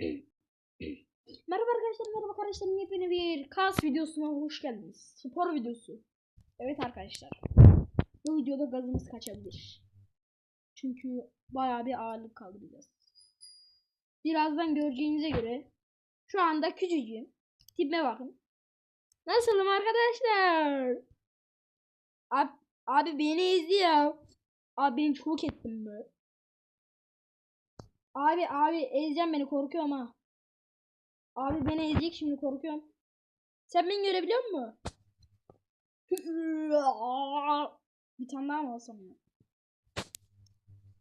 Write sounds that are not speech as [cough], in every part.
Merhaba arkadaşlar, merhaba kardeşlerim. Yepyeni bir kas videosuna hoş geldiniz. Spor videosu. Evet arkadaşlar. Bu videoda gazımız kaçabilir. Çünkü bayağı bir ağırlık kaldıracağız. Birazdan göreceğinize göre şu anda küçücüğüm. Tipime bakın. Nasılım arkadaşlar? Abi, abi beni izliyor. Abi beni çok ettim be. Abi abi ezeceğim beni korkuyorum ha. Abi beni ezecek şimdi korkuyorum. Sen beni görebiliyor musun? [laughs] Bir tane daha mı alsam ya?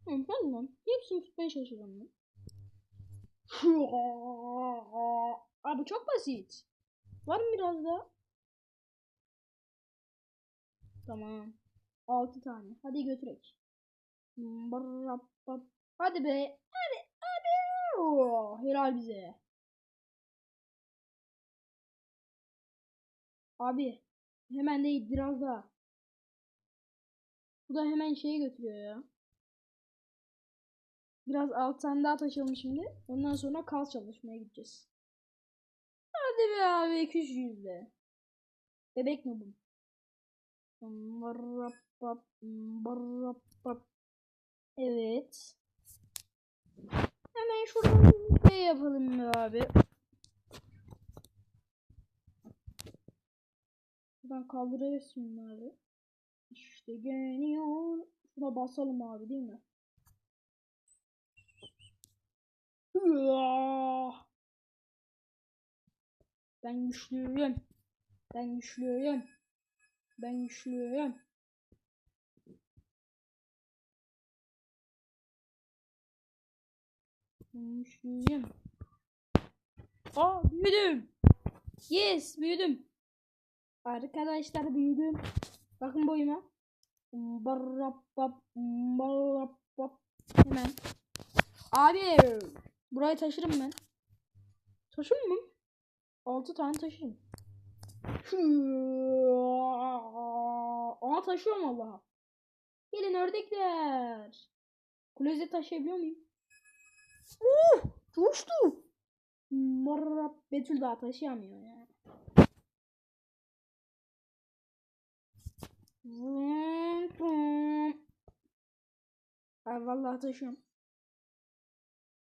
Hadi lan. Hepsini tutmaya çalışacağım. [laughs] Abi çok basit. Var mı biraz daha? Tamam. 6 tane. Hadi götürek. Hadi be. Hadi. Oh, helal bize. Abi. Hemen değil biraz daha. Bu da hemen şeye götürüyor ya. Biraz alt tane daha taşıyalım şimdi. Ondan sonra kal çalışmaya gideceğiz. Hadi be abi küçüğüz be. Bebek mi bu? Evet. Hemen şuradan bir şey yapalım be abi. Buradan kaldırıyoruz şimdi abi. İşte geliyor. Şuna basalım abi değil mi? Ben güçlüyüm. Ben güçlüyüm. Ben güçlüyüm. Güçlüyüm. Aa büyüdüm. Yes büyüdüm. Arkadaşlar büyüdüm. Bakın boyuma. Hemen. Abi. Burayı taşırım ben. Taşır mı? 6 tane taşırım. Aa taşıyorum Allah'a. Gelin ördekler. Klozet taşıyabiliyor muyum? Uh, coştu. Marrap Betül daha taşıyamıyor ya. Vum, vum. Ay vallahi taşıyorum.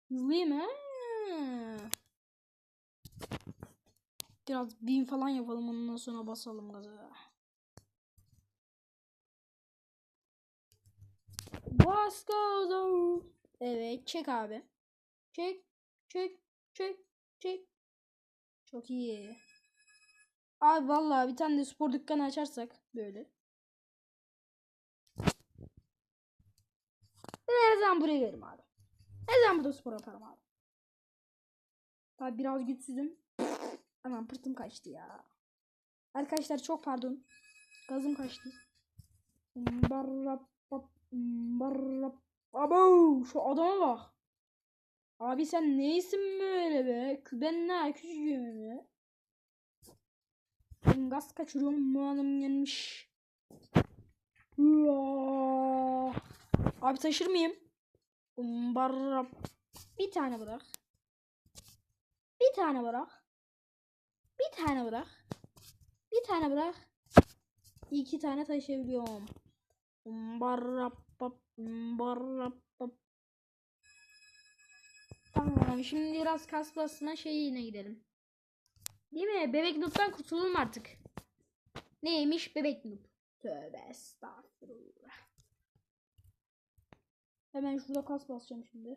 Hızlıyım ha. Biraz bin falan yapalım ondan sonra basalım gaza. Bas gaza. Evet çek abi. Çek çek çek çek. Çok iyi. Abi vallahi bir tane de spor dükkanı açarsak böyle. Ben her zaman buraya gelirim abi. Her zaman burada spor yaparım abi. Tabi biraz güçsüzüm. Aman pırtım kaçtı ya. Arkadaşlar çok pardon. Gazım kaçtı. Barrap barrap. Abo şu adama bak. Abi sen neysin böyle be? Ben ne küçücüğüm ya. Ben gaz kaçırıyorum bu adam gelmiş. Hıa. Abi taşır mıyım? Barrap. Bir tane bırak. Bir tane bırak. Bir tane bırak. Bir tane bırak. İki tane taşıyabiliyorum. Barrap. Barrap. Tamam şimdi biraz kas basına şeyine gidelim. Değil mi? Bebek noob'dan kurtulalım artık. Neymiş bebek noob? Tövbe estağfurullah. Hemen şurada kas basacağım şimdi.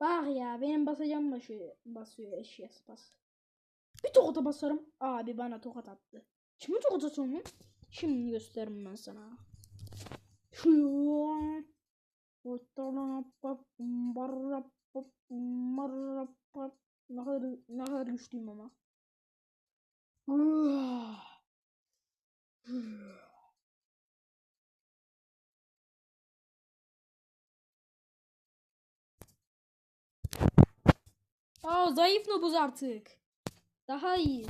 Bak ya benim basacağım başı basıyor eşyası bas. Bir tokata basarım. Abi bana tokat attı. Şimdi tokat atıyorum Şimdi gösteririm ben sana. Şu ne kadar ne kadar güçlüyüm ama. [sighs] Aa zayıf nobuz artık. Daha iyiyiz.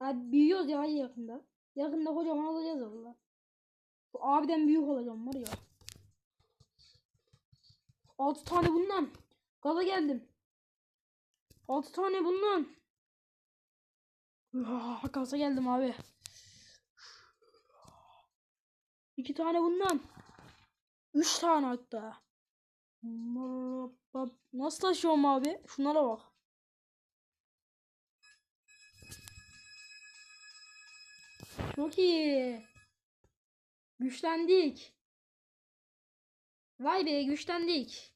Abi büyüyoruz ya yakında. Yakında kocaman olacağız valla. Bu abiden büyük olacağım var ya. 6 tane bundan. Gaza geldim. 6 tane bundan. Ah, Gaza geldim abi. 2 tane bundan. 3 tane hatta. Nasıl taşıyorum abi? Şunlara bak. Çok iyi. Güçlendik. Vay be güçlendik.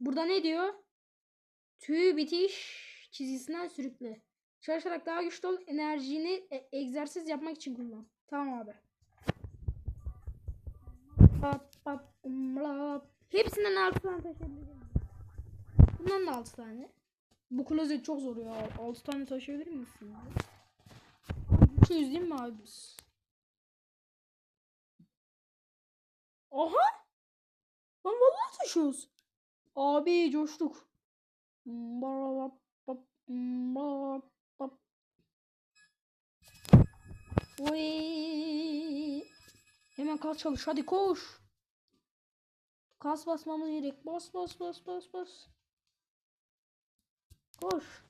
Burada ne diyor? Tüy bitiş çizgisinden sürükle. Çalışarak daha güçlü ol. Enerjini e- egzersiz yapmak için kullan. Tamam abi. Hepsinden 6 tane taşıyabilirim. Bundan da 6 tane. Bu klozet çok zor ya. 6 tane taşıyabilir misin? Abi? Güçlüyüz değil mi abi biz? Aha! Lan vallahi taşıyoruz. Abi coştuk. Barabap, bap. Oy. Hemen kas çalış hadi koş. Kas basmamız gerek. Bas bas bas bas bas. Koş.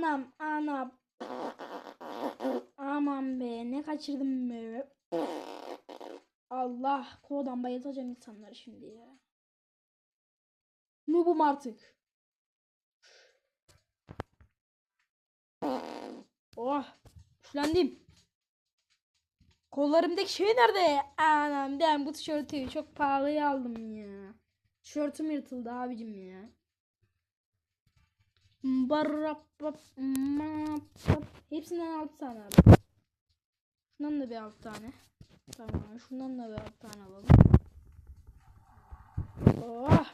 Anam anam. Aman be ne kaçırdım be. Allah kodan bayıltacağım insanları şimdi ya. Noob'um artık. Oh güçlendim. Kollarımdaki şey nerede? Anam ben bu tişörtü çok pahalıya aldım ya. Tişörtüm yırtıldı abicim ya. Mapap. Hepsinden 6 tane abi. Şundan da bir 6 tane. Tamam. Şundan da bir 6 tane alalım. Oh.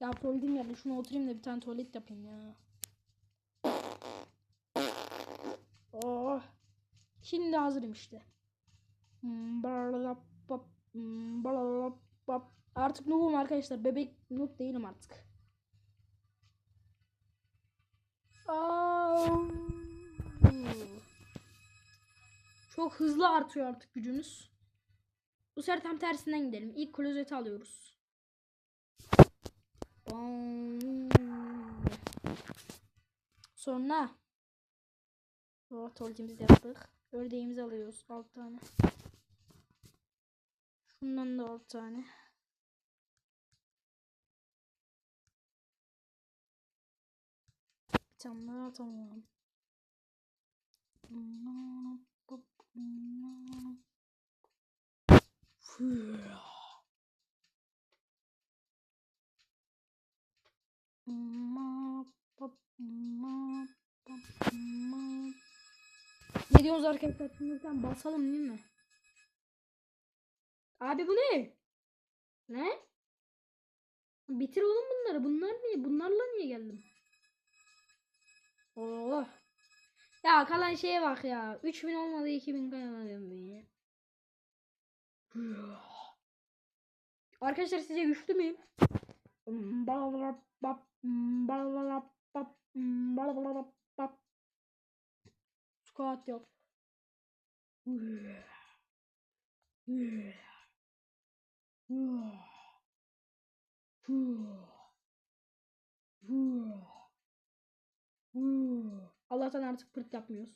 Ya tuvaletim geldi. Şuna oturayım da bir tane tuvalet yapayım ya. Oh. Şimdi hazırım işte. Barapap, barapap. Artık noob'um arkadaşlar. Bebek noob değilim artık. Çok hızlı artıyor artık gücümüz. Bu sefer tam tersinden gidelim. İlk klozeti alıyoruz. Sonra Oh, tuvaletimizi yaptık. Ördeğimizi alıyoruz. 6 tane. Şundan da 6 tane. Daha tamam. Ne diyorsunuz arkadaşlar? Şimdiden basalım değil mi? Abi bu ne? Ne? Bitir oğlum bunları. Bunlar niye? Bunlarla niye Ya kalan şeye bak ya. 3000 olmadı 2000 kayanalıyorum ben ya. Arkadaşlar size güçlü müyüm? Squat yok. Allah'tan artık pırt yapmıyoruz.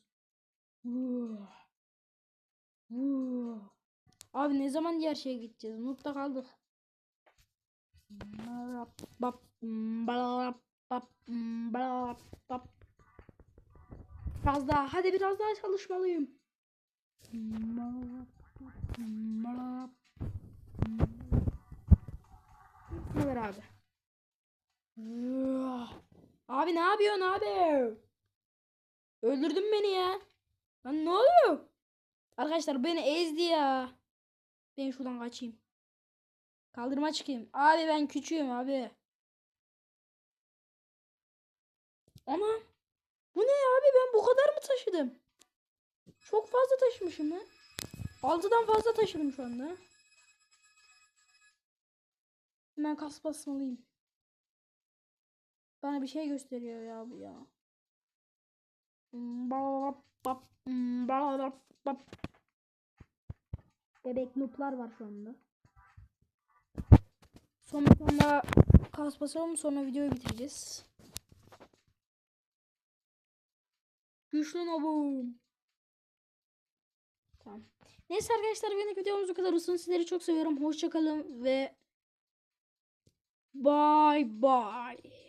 Abi ne zaman diğer şeye gideceğiz? Nokta kaldık. Biraz daha. Hadi biraz daha çalışmalıyım. Ne ver abi? Abi ne yapıyorsun abi? Öldürdün beni ya. Lan ne oluyor? Arkadaşlar beni ezdi ya. Ben şuradan kaçayım. Kaldırıma çıkayım. Abi ben küçüğüm abi. Ama bu ne abi ben bu kadar mı taşıdım? Çok fazla taşımışım ha. 6'dan fazla taşıdım şu anda. Hemen kas basmalıyım. Bana bir şey gösteriyor ya bu ya. Bebek noob'lar var şu anda. Son bir tane daha kas basalım sonra videoyu bitireceğiz. Güçlü noob'um. Tamam. Neyse arkadaşlar benim videomuz bu kadar olsun. Sizleri çok seviyorum. Hoşçakalın ve bye bye.